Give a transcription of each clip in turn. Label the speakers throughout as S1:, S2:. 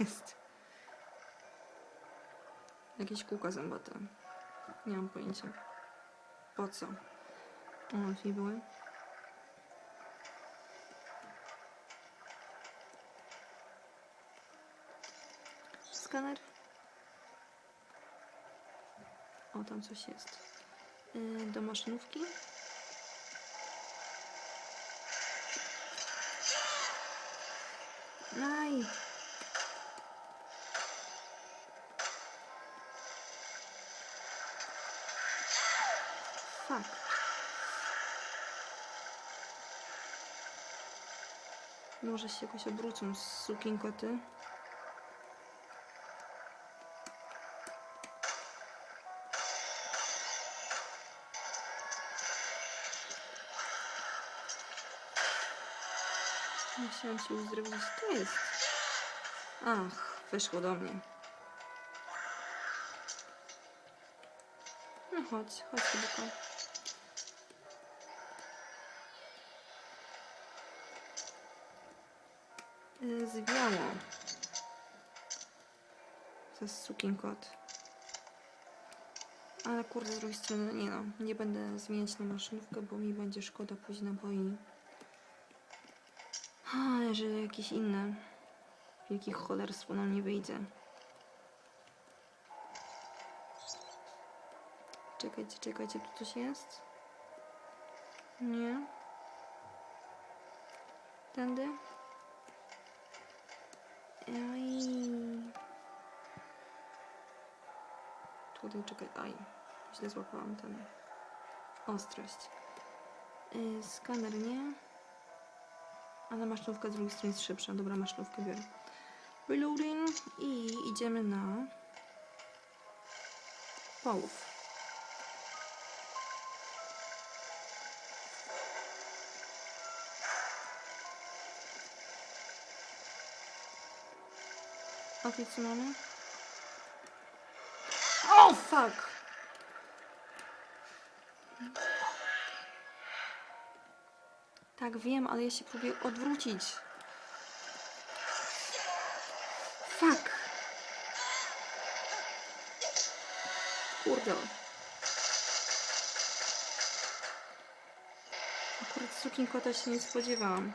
S1: jest? Jakieś kółka zębate. Nie mam pojęcia. Po co? O, drzwi były. Skaner. O, tam coś jest. Yy, do maszynówki. Aj. Fuck. Może się jakoś obrócą z sukienkoty. Musiałam się uzdrowić. To jest. Ach, wyszło do mnie. No chodź, chodź tylko. Zwiało. To jest sukienkot. Ale kurde, z drugiej strony, nie no, nie będę zmieniać na maszynówkę, bo mi będzie szkoda później naboi. A, że jakieś inne wielkie cholerstwo nam nie wyjdzie. Czekajcie, czekajcie, tu coś jest? Nie. Tędy? Aj. Tutaj czekaj, aj. Źle złapałam ten ostrość. Yy, skaner nie. Ale maszynówka z drugiej strony jest szybsza. Dobra, maszynówkę biorę. Reloading i idziemy na połów. Okej, co mamy? O, fuck! Tak, wiem, ale ja się próbuję odwrócić. Fuck! Kurde. Akurat sukinkota się nie spodziewałam.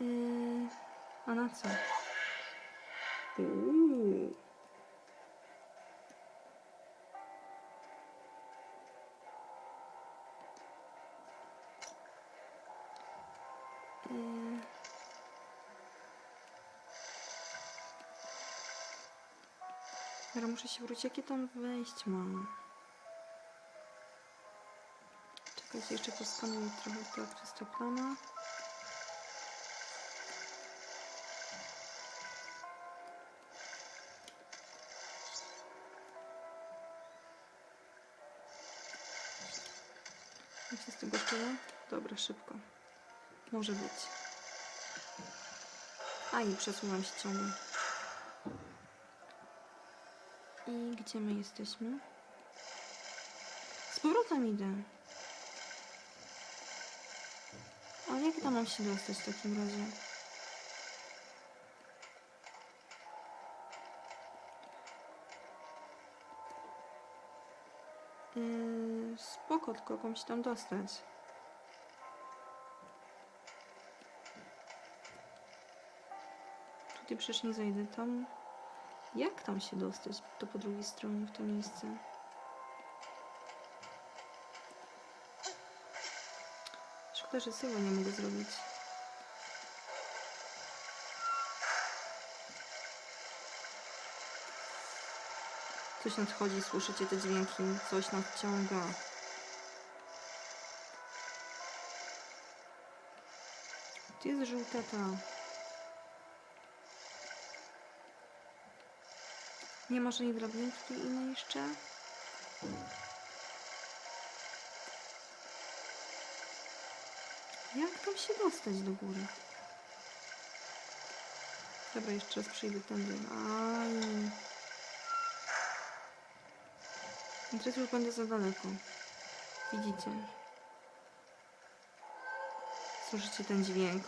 S1: Yy, a na co? Uuu. Yy. Dobra, muszę się wrócić. Jakie tam wejść mam? Czekajcie, jeszcze poskanuję trochę to przez Dobra, szybko. Może być. A i przesuwam się ciągle. I gdzie my jesteśmy? Z powrotem idę. Ale jak tam mam się dostać w takim razie? Yy, spoko, tylko jak mam się tam dostać. Tutaj przecież nie zajdę tam. Jak tam się dostać? To po drugiej stronie, w to miejsce. Szkoda, że sobie nie mogę zrobić. Coś nadchodzi, słyszycie te dźwięki, coś nadciąga. Gdzie jest żółteta? Nie ma żadnej drabinki innej jeszcze? Jak tam się dostać do góry? Dobra, jeszcze raz przyjdę tędy. Aj. I teraz już będę za daleko. Widzicie? Słyszycie ten dźwięk.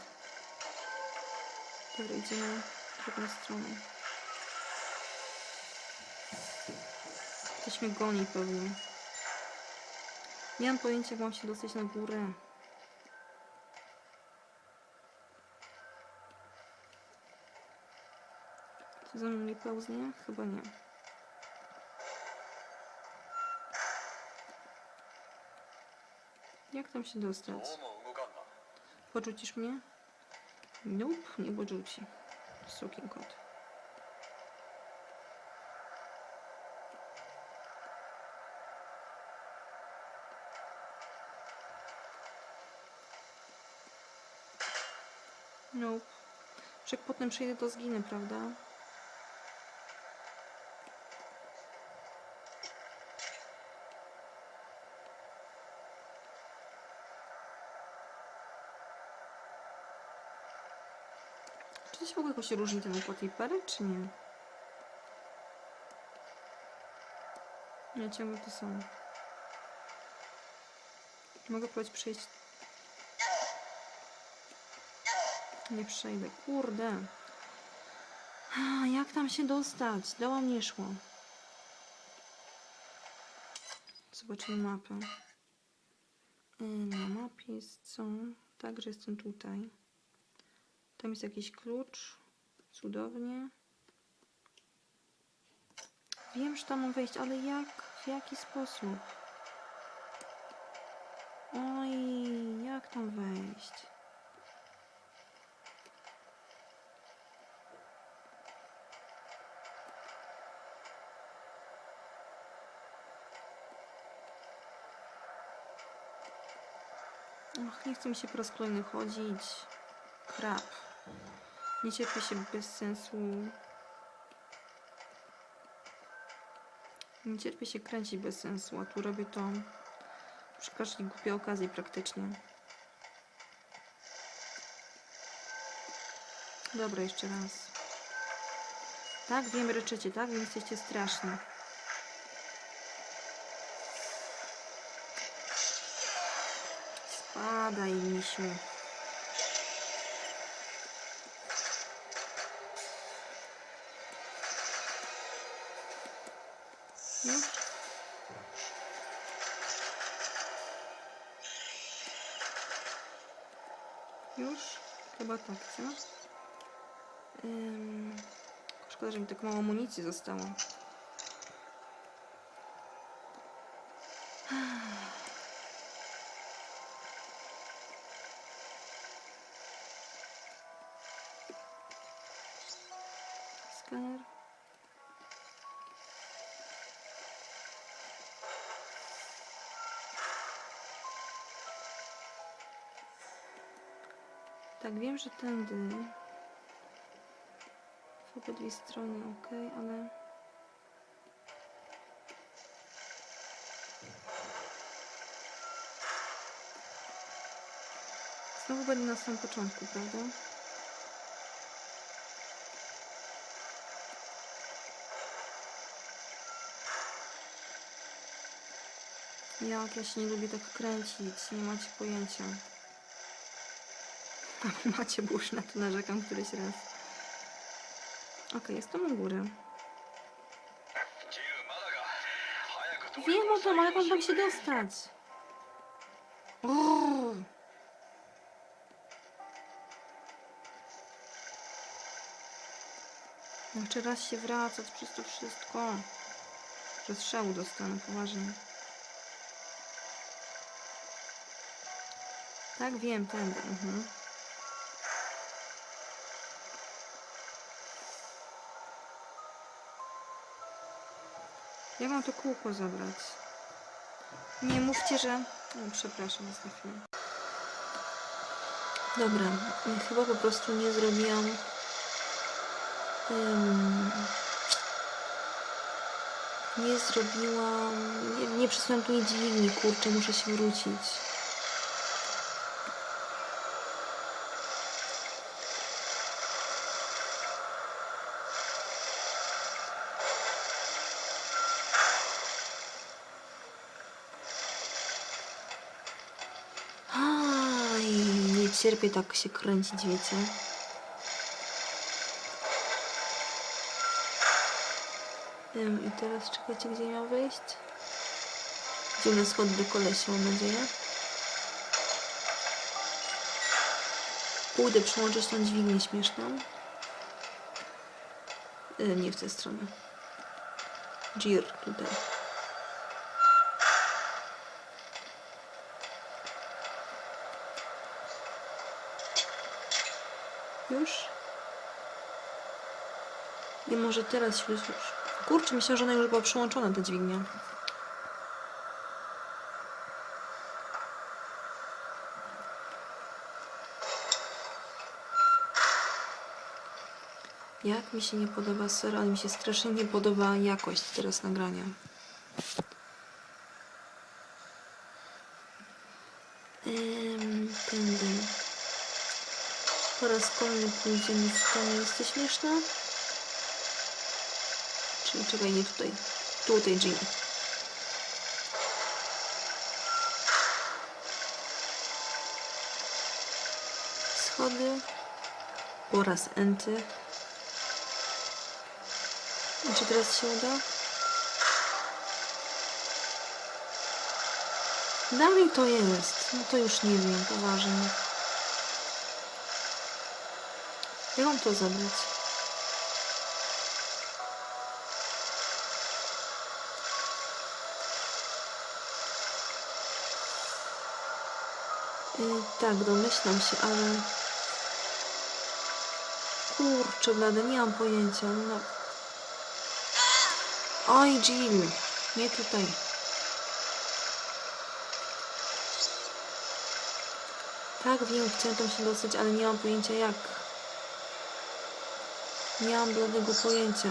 S1: Dobra, idziemy w drugą stronę. Ktoś mnie goni pewnie. Nie mam pojęcia, jak mam się dostać na górę. Czy za mną nie pełznie? Chyba nie. Jak tam się dostać? Porzucisz mnie? Nope, nie porzuci. Sukin kot. Nope. Wszak potem przyjdę, to zginę, prawda? Się w ogóle jakoś różni ten układ pery, czy nie? Nie, ciągle to samo. Mogę próbować przejść. Nie przejdę. Kurde. A, Jak tam się dostać? Dała mnie szło. Zobaczymy mapę. Y, Na mapie jest co? Tak, że jestem tutaj. Tam jest jakiś klucz. Cudownie. Wiem, że tam mam wejść, ale jak? W jaki sposób? Oj, jak tam wejść? Ach, nie chce mi się po raz kolejny chodzić. Krap. Nie cierpię się bez sensu. Nie cierpię się kręcić bez sensu, a tu robię to przy każdej głupiej okazji praktycznie. Dobra, jeszcze raz. Tak, wiem, ryczycie, tak? Więc jesteście straszni. Spadaj, misiu. Już? Już? Chyba tak? Ym... Szkoda, że mi tak mało amunicji zostało. Wiem, że tędy. W obydwie strony, ok, ale. Znowu będę na samym początku, prawda? Jak ja się nie lubię tak kręcić, nie macie pojęcia. Tam macie burz, na to narzekam któryś raz. Okej, okay, jestem u góry. Wiem o tym, ale mam tam się dostać. Brrr. Jeszcze znaczy raz się wracać przez to wszystko. Że strzału dostanę, poważnie. Tak, wiem, ten. Mhm. Jak mam to kółko zabrać? Nie mówcie, że... O, przepraszam, jest na chwilę. Dobra, chyba po prostu nie zrobiłam... em, nie zrobiłam... Nie, nie przesunęłam tu nie dźwigni, kurczę, muszę się wrócić. Cierpię tak się kręcić, wiecie. Ym, I teraz czekajcie, gdzie miał wejść? Gdzie na schody do kolesia, mam nadzieję. Pójdę przyłączyć tą dźwignię śmieszną. Y, nie w tę stronę. Gir tutaj. Już? I może teraz już... Kurczę, myślę, że ona już była przyłączona, ta dźwignia. Jak mi się nie podoba ser, ale mi się strasznie nie podoba jakość teraz nagrania. Ym, tędy. Po kolejny pójdziemy w to śmieszne. Czyli czekaj, nie tutaj. Tutaj, Jean. Schody. Po raz enty. I czy teraz się uda? Dalej to jest. No to już nie wiem, poważnie. Jak mam to zabrać? Yy, tak, domyślam się, ale... Kurczę, blady, nie mam pojęcia. No. Oj, Jill, nie tutaj. Tak, wiem, chciałem tam się dostać, ale nie mam pojęcia jak. Nie mam bladego pojęcia.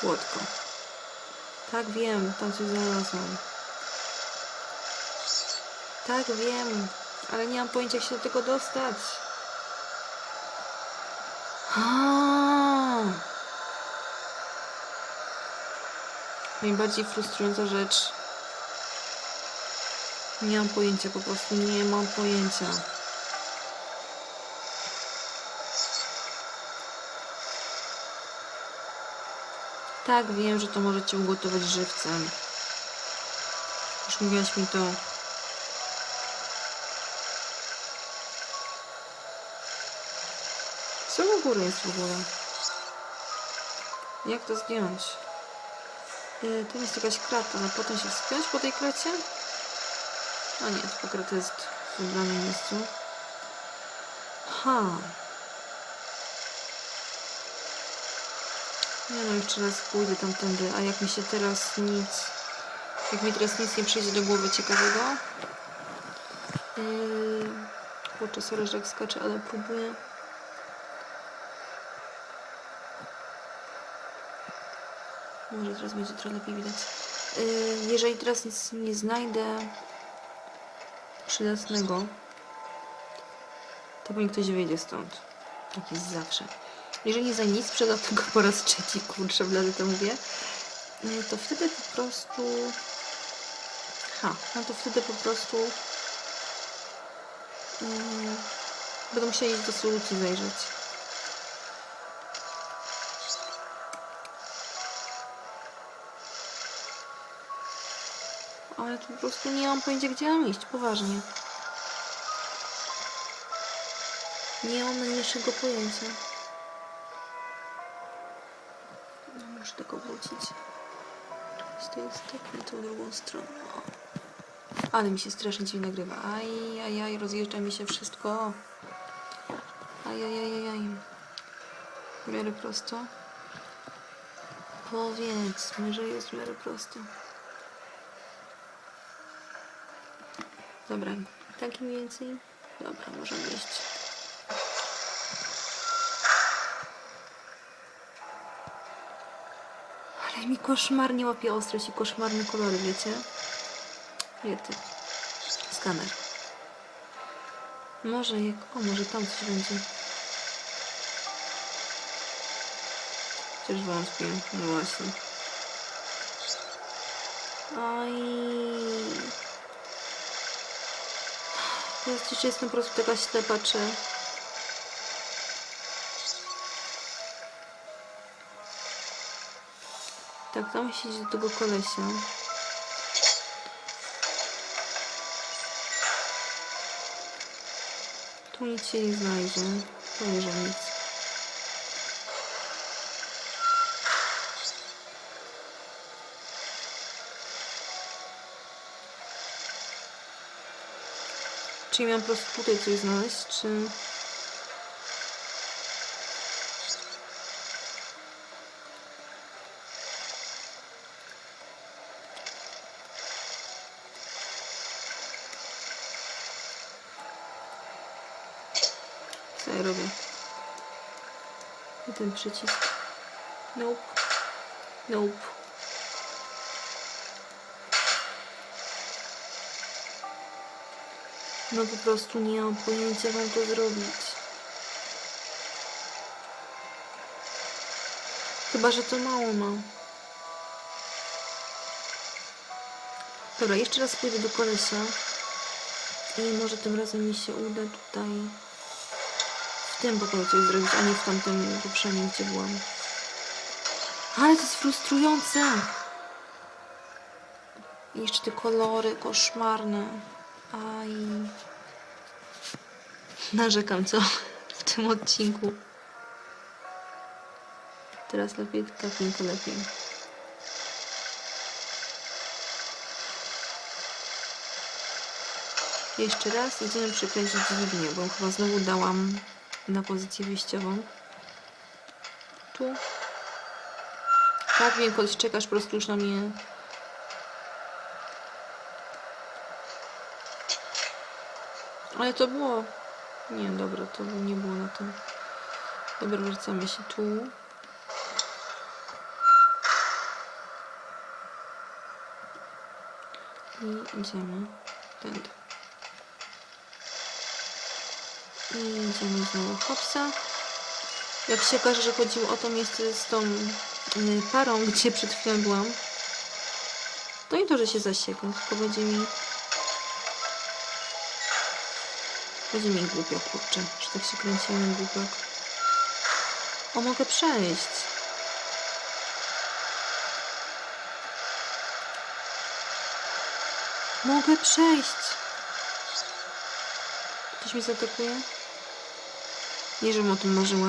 S1: Słodko. Tak, wiem, tam coś znalazłam. Tak, wiem, ale nie mam pojęcia, jak się do tego dostać. Aaaa. Najbardziej frustrująca rzecz. Nie mam pojęcia, po prostu nie mam pojęcia. Tak, wiem, że to możecie ugotować żywcem. Już mówiłaś mi to. Co u góry jest w ogóle? Jak to zdjąć? Yy, to jest jakaś krata, ale potem się wspiąć po tej kracie? A nie, tylko krata jest w wybranym miejscu. Ha. Nie no, jeszcze raz pójdę tamtędy, a jak mi się teraz nic... Jak mi teraz nic nie przyjdzie do głowy ciekawego... Yy, kurczę, sorry, że jak skaczę, ale próbuję... Może teraz będzie trochę lepiej widać. Yy, jeżeli teraz nic nie znajdę przydatnego, to pewnie ktoś wyjdzie stąd. Tak jest zawsze. Jeżeli za nic sprzedał tego po raz trzeci, kurczę, blady to mówię, yy, to wtedy po prostu... Ha, no to wtedy po prostu... Będę musiała iść do solucji zajrzeć. Ale tu po prostu nie mam pojęcia, gdzie mam iść, poważnie. Nie mam najmniejszego pojęcia. Muszę tego wrócić. To jest tak na tą drugą stronę. Ale mi się strasznie dziwnie nagrywa. Aj, aj, aj, rozjeżdża mi się wszystko. Aj, aj, aj, aj. W miarę prosto. Powiedzmy, że jest w miarę prosto. Dobra, tak mniej więcej. Dobra, możemy iść. Mi koszmarnie łapie ostrość i koszmarne kolory, wiecie? Wiety. Skaner. Może jak... O, może tam coś będzie. Chociaż wątpię. No właśnie. Oj. Ja jeszcze jestem po prostu taka ślepa, czy... Tak, tam się idzie do tego kolesia. Tu nic się nie znajdzie. Prawie, że nic. Czyli miałam po prostu tutaj coś znaleźć, czy... Ja robię? I ten przycisk. Nope. Nope. No po prostu nie mam pojęcia, jak to zrobić. Chyba, że to mało mam. Dobra, jeszcze raz pójdę do kolesia. I może tym razem mi się uda tutaj tym pokoju coś zrobić, a nie w tamtym poprzednim, gdzie byłam. Ale to jest frustrujące. I jeszcze te kolory koszmarne. Aj. Narzekam, co? W tym odcinku. Teraz lepiej, tak nie to lepiej. Jeszcze raz idziemy przykręcić dźwignię, bo chyba znowu dałam na pozycję wyjściową. Tu. Tak, koleś czekasz po prostu już na mnie. Ale to było... Nie, dobra, to nie było na tym. Dobra, wracamy się tu. I idziemy tędy. I idziemy znowu hopsa. Jak się okaże, że chodziło o to miejsce z tą y, parą, gdzie przed chwilą byłam, to nie to, że się zasiekam, tylko będzie mi Będzie mi głupio, kurczę, że tak się kręciłem głupio. O, mogę przejść. Mogę przejść. Ktoś mnie zaatakuje? Nie, żebym o tym marzyła.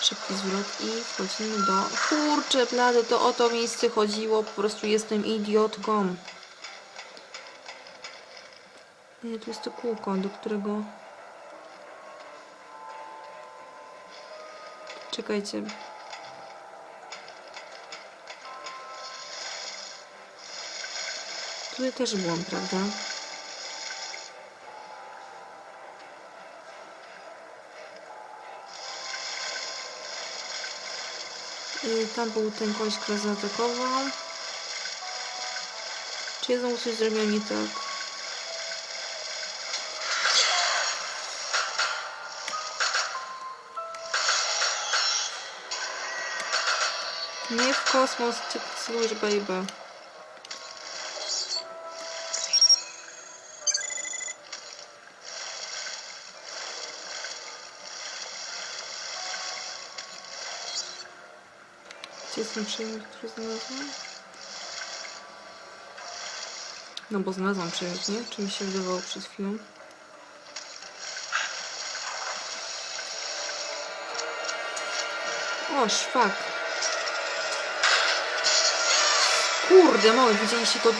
S1: Szybki zwrot i wchodzimy do... Kurczę, blady, to o to miejsce chodziło. Po prostu jestem idiotką. Nie, tu jest to kółko, do którego... Czekajcie. Tutaj też byłam, prawda? I tam był ten koleś, który zaatakował. Czy ja znowu coś zrobiłam nie tak? Nie w kosmos, celujesz, baby. Ten przedmiot, który znalazłam? No bo znalazłam przedmiot, nie? Czy mi się wydawało przed chwilą? O, szwak. Kurde, mały, widzieliście to?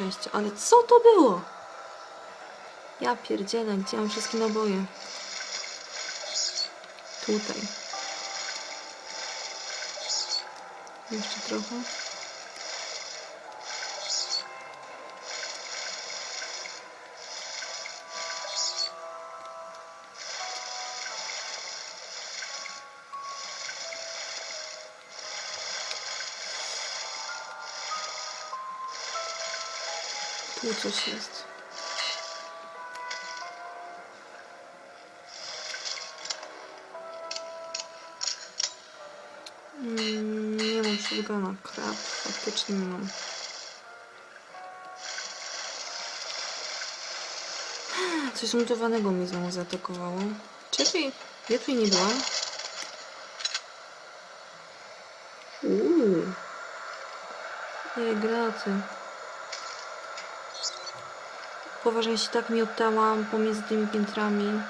S1: Szczęście, ale co to było? Ja pierdzielę, gdzie mam wszystkie naboje? Tutaj. Jeszcze trochę. Tu coś jest. Mm, nie mam shotguna. Krab, faktycznie nie mam. Coś mutowanego mnie znowu zaatakowało. Czekaj, ja tutaj nie byłam. Uuu. Ej, graty. Poważnie się tak miotałam pomiędzy tymi piętrami.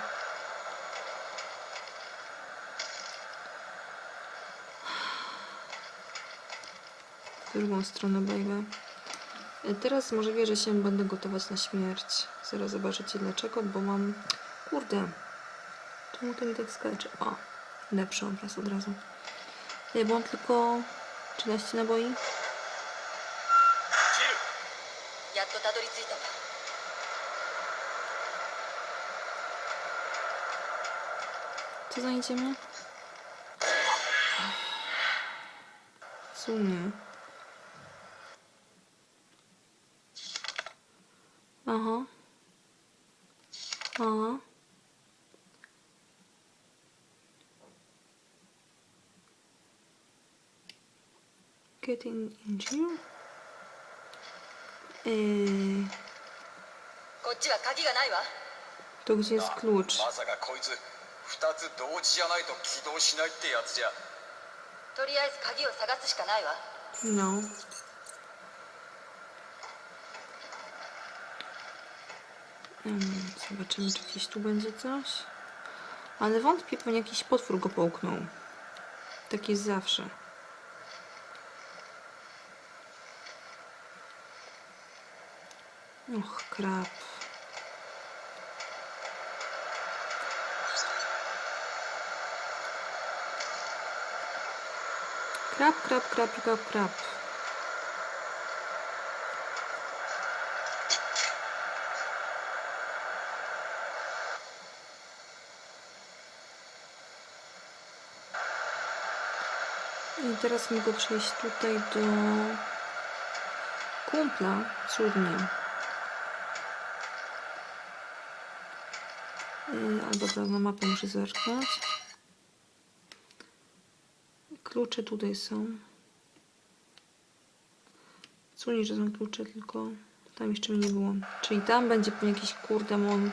S1: W drugą stronę, baby. E, Teraz może że się będę gotować na śmierć. Zaraz zobaczycie dlaczego, bo mam... Kurde. Czemu to mi tak skacze? O, lepszy obraz od razu. Ja bo mam tylko 13 naboi. Co znajdziemy? Sumie. Aha. Aha. Getting injured? Eee,
S2: こっちは鍵がないわ
S1: to gdzie jest klucz?
S3: まさかこいつ 2つ同時じゃないと起動しないってやつじゃ
S2: とりあえず鍵を探すしかないわ
S1: No. Em, Zobaczymy, czy gdzieś tu będzie coś. Ale wątpię, pewnie jakiś potwór go połknął. Tak jest zawsze. Och, Krab. Krab, krab, krab, krab, krab. I teraz mogę przejść tutaj do kumpla. Cudnie. A dobra, na mapę muszę zerknąć. Klucze tutaj są. Co nie, że są klucze, tylko tam jeszcze mi nie było. Czyli tam będzie jakiś kurde mon.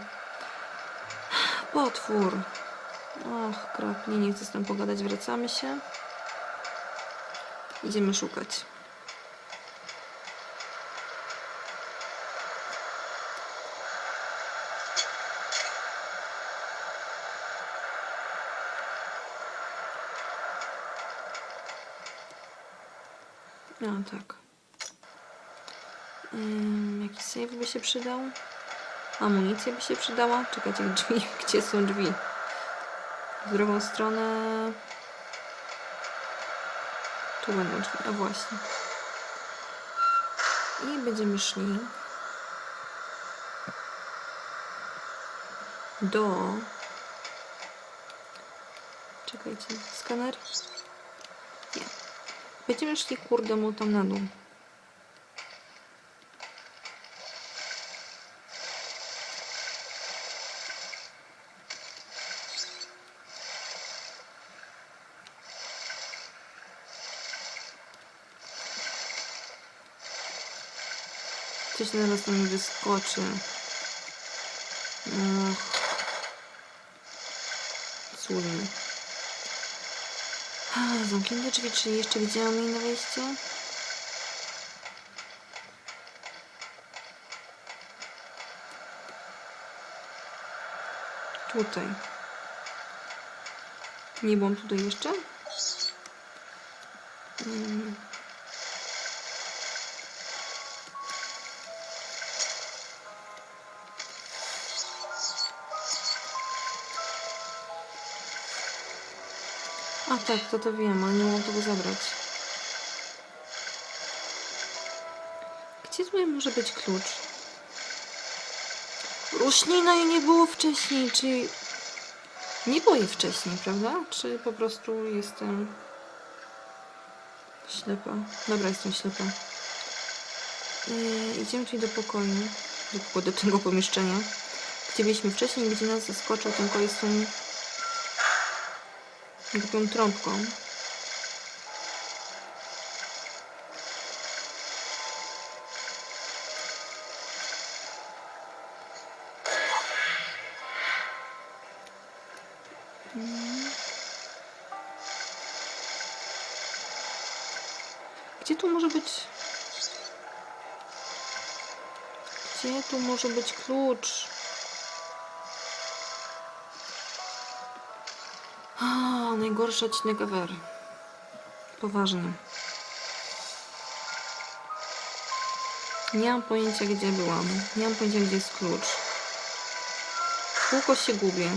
S1: Potwór. Ach, krap, nie, nie chcę z tym pogadać, wracamy się. Idziemy szukać. No tak. Ym, jakiś by się przydał? Amunicja by się przydała? Czekajcie, drzwi. Gdzie są drzwi? W drugą stronę... Tu będą drzwi. A właśnie. I będziemy szli do... Czekajcie, skaner? Nie. Będziemy szli kurde mu tam na dół. Coś na nas tam wyskoczy. Ach. Cudnie. Zamknięte drzwi, czyli jeszcze gdzie mamy inne wejście? Tutaj. Nie byłam tutaj jeszcze? Mm. A tak, to to wiem, ale nie mogę tego zabrać. Gdzie tutaj może być klucz? Roślina jej nie było wcześniej, czy... Nie było jej wcześniej, prawda? Czy po prostu jestem... Ślepa. Dobra, jestem ślepa. Yy, idziemy czyli do pokoju, do, do tego pomieszczenia, gdzie byliśmy wcześniej, gdzie nas zaskoczył ten koleś głupią trąbką. Gdzie tu może być... Gdzie tu może być klucz? Najgorszy odcinek ever. Poważnie. Nie mam pojęcia, gdzie byłam. Nie mam pojęcia, gdzie jest klucz. Kółko się gubię.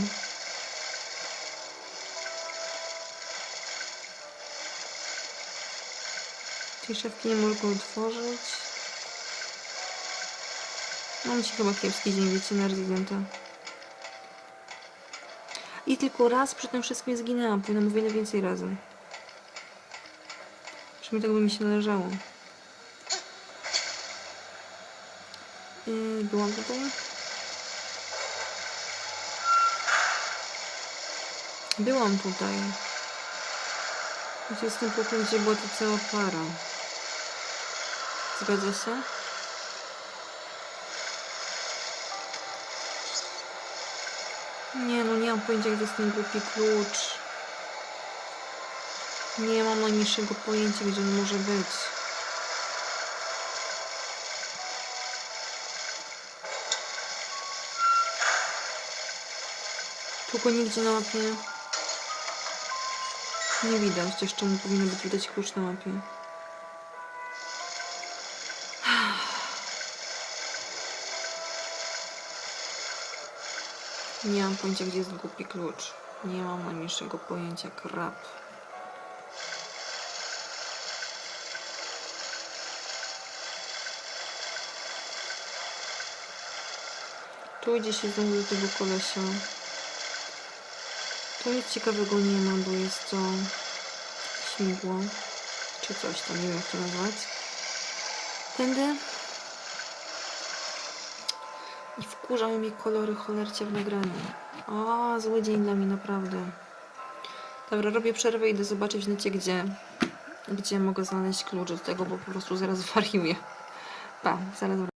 S1: Tej szafki nie mogę otworzyć. Mam ci chyba kiepski dzień, wiecie, na rezydenta. I tylko raz przy tym wszystkim zginęłam. Powinnam o wiele więcej razy. Przynajmniej tak by mi się należało. Yy, byłam tutaj. Byłam tutaj. Gdzie jest ten pokój, gdzie była ta cała para. Zgadza się? Nie no, nie mam pojęcia, gdzie jest ten głupi klucz. Nie mam najmniejszego pojęcia, gdzie on może być. Tu go nigdzie na mapie nie widać. Jeszcze mu powinno być widać klucz na mapie. Nie mam pojęcia, gdzie jest głupi klucz. Nie mam najmniejszego pojęcia. Krap. Tu idzie się znowu do tego kolesia. To nic ciekawego nie ma, bo jest to śmigło. Czy coś tam, nie wiem jak to nazwać. Tędy. I wkurzały mnie kolory cholercie w nagraniu. O, zły dzień dla mnie, naprawdę. Dobra, robię przerwę i idę zobaczyć w necie, gdzie, gdzie mogę znaleźć klucz do tego, bo po prostu zaraz wariuję. Pa, zaraz wracam.